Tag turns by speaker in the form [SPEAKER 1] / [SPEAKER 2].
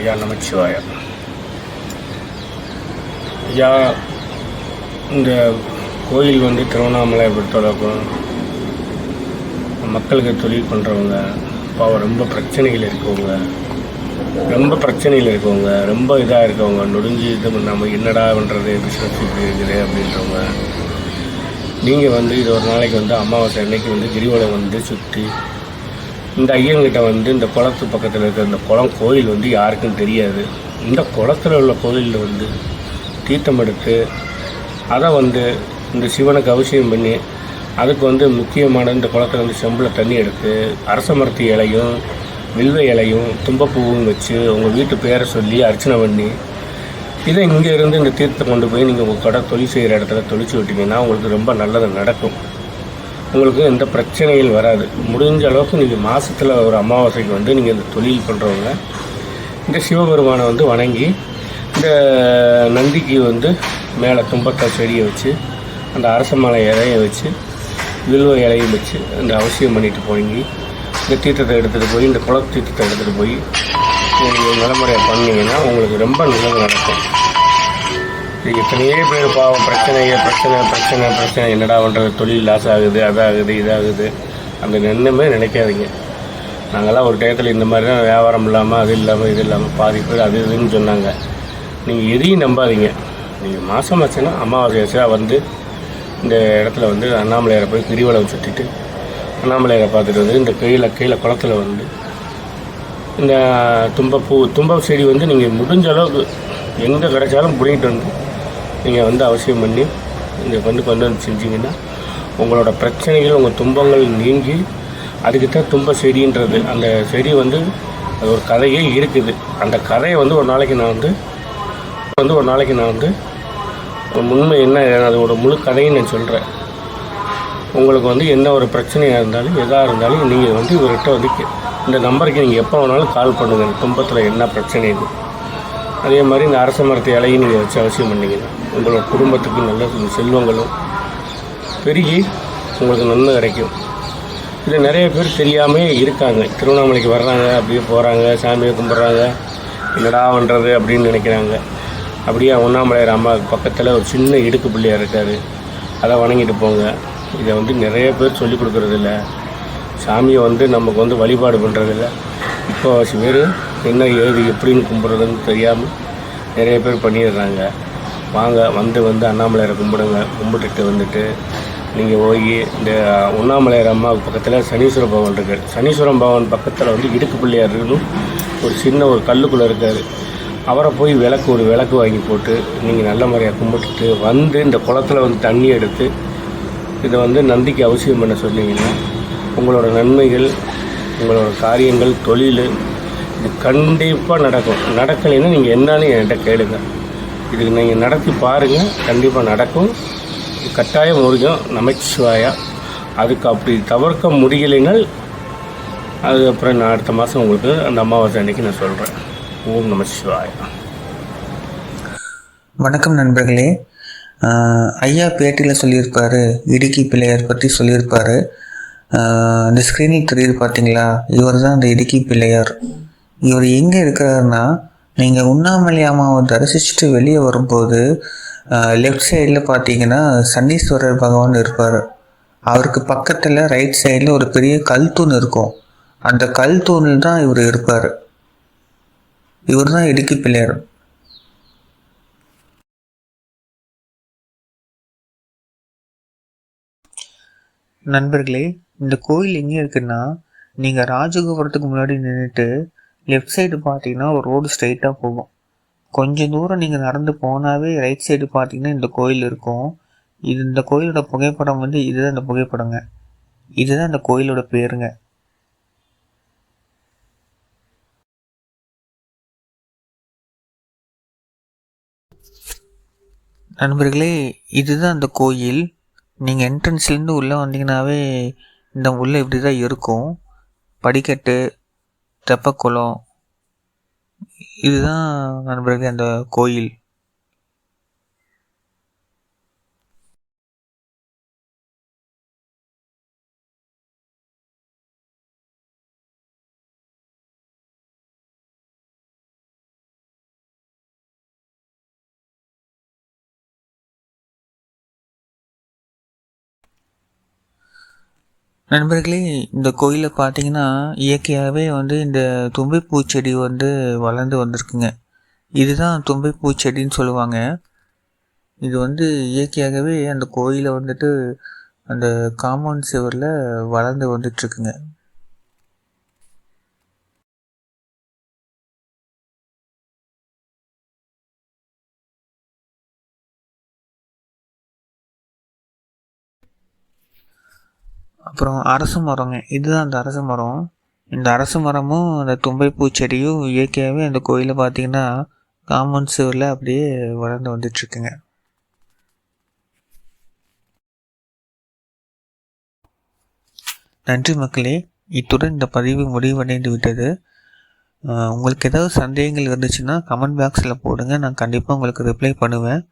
[SPEAKER 1] ஐயா நமச்சிவாய ஐயா இந்த கோயில் வந்து திருவண்ணாமலையை பொறுத்தளவுக்கும் மக்களுக்கு தொழில் பண்ணுறவங்க பாவம் ரொம்ப பிரச்சனைகள் இருக்கவங்க ரொம்ப பிரச்சனையில் இருக்கவங்க ரொம்ப இதாக இருக்கவங்க நொடிஞ்சு இது பண்ணாமல் என்னடா பண்ணுறது பிஸ்னஸ் இப்படி இருக்குது அப்படின்றவங்க. நீங்கள் வந்து இது ஒரு நாளைக்கு வந்து அமாவாசை அன்னைக்கு வந்து கிரிவலம் வந்து சுற்றி இந்த ஐயங்கிட்ட வந்து இந்த குளத்து பக்கத்தில் இருக்கிற இந்த குளம் கோயில் வந்து யாருக்கும் தெரியாது. இந்த குளத்துல உள்ள கோயிலில் வந்து தீர்த்தம் எடுத்து அதை வந்து இந்த சிவனுக்கு அவசியம் பண்ணி அதுக்கு வந்து முக்கியமான இந்த குளத்துல வந்து செம்பில் தண்ணி எடுத்து அரச மரத்து இலையும் வில்வ இலையும் தும்பப்பூவும் வச்சு உங்கள் வீட்டு பேரை சொல்லி அர்ச்சனை பண்ணி இதை இங்கே இருந்து இந்த தீர்த்தத்தை கொண்டு போய் நீங்கள் உங்கள் கடை தொழில் செய்கிற இடத்துல தொழிச்சு விட்டிங்கன்னா உங்களுக்கு ரொம்ப நல்லது நடக்கும். உங்களுக்கு எந்த பிரச்சனைகள் வராது. முடிஞ்ச அளவுக்கு நீங்கள் மாதத்தில் ஒரு அமாவாசைக்கு வந்து நீங்கள் இந்த தொழில் பண்ணுறவங்க இந்த சிவபெருமானை வந்து வணங்கி இந்த நந்திக்கு வந்து மேலே தும்பத்தை செடியை வச்சு அந்த அரச மலை இலையை வச்சு வில்வ இலையும் வச்சு அந்த அவசியம் பண்ணிட்டு போய் இந்த தீர்த்தத்தை எடுத்துகிட்டு போய் இந்த குளத்து தீர்த்தத்தை எடுத்துகிட்டு போய் நீங்கள் நடைமுறையை பண்ணீங்கன்னா உங்களுக்கு ரொம்ப நல்லது நடக்கும். எத்தனையோ பேர் பாவம் பிரச்சனை பிரச்சனை பிரச்சனை பிரச்சனை என்னடா பண்ணுறது தொழில் லாஸ் ஆகுது அதாகுது இதாகுது. அந்த நின்றுமே நினைக்காதீங்க. நாங்கள்லாம் ஒரு டயத்தில் இந்த மாதிரி தான் வியாபாரம் இல்லாமல் அது இல்லாமல் இது இல்லாமல் பாதி பேர் அது இதுன்னு சொன்னாங்க. நீங்கள் எதையும் நம்பாதீங்க. நீங்கள் மாதம் ஆச்சுன்னா அமாவாசை வந்து இந்த இடத்துல வந்து அண்ணாமலையாரை போய் கிரிவலம் சுற்றிட்டு அண்ணாமலையாரை பார்த்துட்டு வந்து இந்த கீழே கீழே குளத்துல வந்து இந்த தும்பப்பூ தும்ப செடி வந்து நீங்கள் முடிஞ்ச அளவுக்கு எங்கே கிடைச்சாலும் பிடிங்கிட்டு வந்து நீங்கள் வந்து அவசியம் பண்ணி இங்கே வந்து கொண்டு வந்து செஞ்சீங்கன்னா உங்களோட பிரச்சனைகள் உங்கள் துன்பங்கள் நீங்கி அதுக்கு தான் தும்ப செடின்றது. அந்த செடி வந்து அது ஒரு கதையே இருக்குது. அந்த கதையை வந்து ஒரு நாளைக்கு நான் வந்து வந்து ஒரு நாளைக்கு நான் வந்து உண்மை என்ன அதோட முழு கதையும் நான் சொல்கிறேன் உங்களுக்கு வந்து என்ன ஒரு பிரச்சனையாக இருந்தாலும் எதாக இருந்தாலும் நீங்கள் வந்து இவர்கிட்ட வந்து இந்த நம்பருக்கு நீங்கள் எப்போ வேணாலும் கால் பண்ணுங்கள் துன்பத்தில் என்ன பிரச்சனைன்னு அதே மாதிரி இந்த அரச மரத்தை இலையும் நீங்கள் வச்சு அவசியம் பண்ணிக்கணும் உங்களோட குடும்பத்துக்கு நல்ல செல்வங்களும் பெருகி உங்களுக்கு நன்மை கிடைக்கும். இது நிறைய பேர் தெரியாமே இருக்காங்க. திருவண்ணாமலைக்கு வர்றாங்க அப்படியே போகிறாங்க சாமியை கும்பிட்றாங்க. என்னடா பண்ணுறது அப்படின்னு நினைக்கிறாங்க. அப்படியே உண்ணாமலையார் அம்மா பக்கத்தில் ஒரு சின்ன இடுக்கு பிள்ளையார் இருக்கார். அதை வணங்கிட்டு போங்க. இதை வந்து நிறைய பேர் சொல்லிக் கொடுக்குறதில்ல. சாமியை வந்து நமக்கு வந்து வழிபாடு பண்ணுறதில்ல முக்கால்வாசி பேர் என்ன ஏது எப்படின்னு கும்பிட்றதுன்னு தெரியாமல் நிறைய பேர் பண்ணிடுறாங்க. வாங்க வந்து வந்து அண்ணாமலையாரை கும்பிடுங்க. கும்பிட்டுட்டு வந்துட்டு நீங்கள் போய் இந்த உண்ணாமலையார் அம்மாவுக்கு பக்கத்தில் சனீஸ்வர பவன் இருக்கார் சனீஸ்வரம் பவன் பக்கத்தில் வந்து இடுக்கு பிள்ளையார் இருக்குன்னு ஒரு சின்ன ஒரு கல்லுக்குள்ளே இருக்கார். அவரை போய் விளக்கு ஒரு விளக்கு வாங்கி போட்டு நீங்கள் நல்ல முறையாக கும்பிட்டுட்டு வந்து இந்த குளத்துல வந்து தண்ணி எடுத்து இதை வந்து நந்திக்கு அவசியம் பண்ண சொன்னீங்கன்னா உங்களோட நன்மைகள் உங்களோட காரியங்கள் தொழில் இது கண்டிப்பாக நடக்கும். நடக்கலைன்னா நீங்கள் என்னன்னு என்கிட்ட கேளுங்க. இதுக்கு நீங்கள் நடத்தி பாருங்கள் கண்டிப்பாக நடக்கும். கட்டாயம் முடியும் நமச்சிவாயா. அதுக்கு அப்படி தவிர்க்க முடியலைனால் அதுக்கப்புறம் நான் அடுத்த மாதம் உங்களுக்கு அந்த அமாவாசை அன்னைக்கு நான் சொல்கிறேன் ஓம் நமச்சிவாயா.
[SPEAKER 2] வணக்கம் நண்பர்களே. ஐயா பேட்டியில் சொல்லியிருப்பார் இடுக்கி பிள்ளையார் பற்றி சொல்லியிருப்பார். இந்த ஸ்க்ரீனில் தெரியுது பார்த்தீங்களா? இவர் தான் அந்த இடுக்கி பிள்ளையார். இவர் எங்கே இருக்கிறாருன்னா நீங்கள் உண்ணாமலை அம்மாவை தரிசிச்சுட்டு வெளியே வரும்போது லெஃப்ட் சைடில் பார்த்தீங்கன்னா சன்னீஸ்வரர் பகவான் இருப்பார். அவருக்கு பக்கத்தில் ரைட் சைடில் ஒரு பெரிய கல் தூண் இருக்கும். அந்த கல் தூணில் தான் இவர் இருப்பார். இவர் தான் இடுக்கி பிள்ளையார். நண்பர்களே இந்த கோயில் எங்கே இருக்குன்னா நீங்கள் ராஜகோபுரத்துக்கு முன்னாடி நின்றுட்டு லெஃப்ட் சைடு பார்த்தீங்கன்னா ஒரு ரோடு ஸ்ட்ரைட்டாக போகும். கொஞ்சம் தூரம் நீங்கள் நடந்து போனாவே ரைட் சைடு பார்த்தீங்கன்னா இந்த கோயில் இருக்கும். இது இந்த கோயிலோட புகைப்படம் வந்து இதுதான் இந்த புகைப்படங்க. இதுதான் இந்த கோயிலோட பேருங்க. நண்பர்களே இதுதான் அந்த கோயில். நீங்கள் என்ட்ரன்ஸ்லேருந்து உள்ளே வந்தீங்கன்னாவே இந்த உள்ளே இப்படி தான் இருக்கும். படிக்கட்டு தெப்பக்குளம் இதுதான் நண்பர்களே அந்த கோயில். நண்பர்களே இந்த கோயிலில் பார்த்தீங்கன்னா இயற்கையாகவே வந்து இந்த தும்பை பூச்செடி வந்து வளர்ந்து வந்திருக்குங்க. இதுதான் தும்பை பூச்செடின்னு சொல்லுவாங்க. இது வந்து இயற்கையாகவே அந்த கோயிலை வந்துட்டு அந்த காம்பவுண்ட் சுவரில் வளர்ந்து வந்துட்டுருக்குங்க. அப்புறம் அரச மரங்க இதுதான் அந்த அரசு மரம். இந்த அரசு மரமும் அந்த தும்பை பூச்செடியும் இயற்கையாகவே அந்த கோயிலில் பார்த்தீங்கன்னா காம்பவுண்ட் சுவரில் அப்படியே வளர்ந்து வந்துட்டுருக்குங்க நன்றி மக்களே. இத்துடன் இந்த பதிவு முடிவடைந்து விட்டது. உங்களுக்கு ஏதாவது சந்தேகங்கள் இருந்துச்சுன்னா கமெண்ட் பாக்ஸில் போடுங்க. நான் கண்டிப்பாக உங்களுக்கு ரிப்ளை பண்ணுவேன்.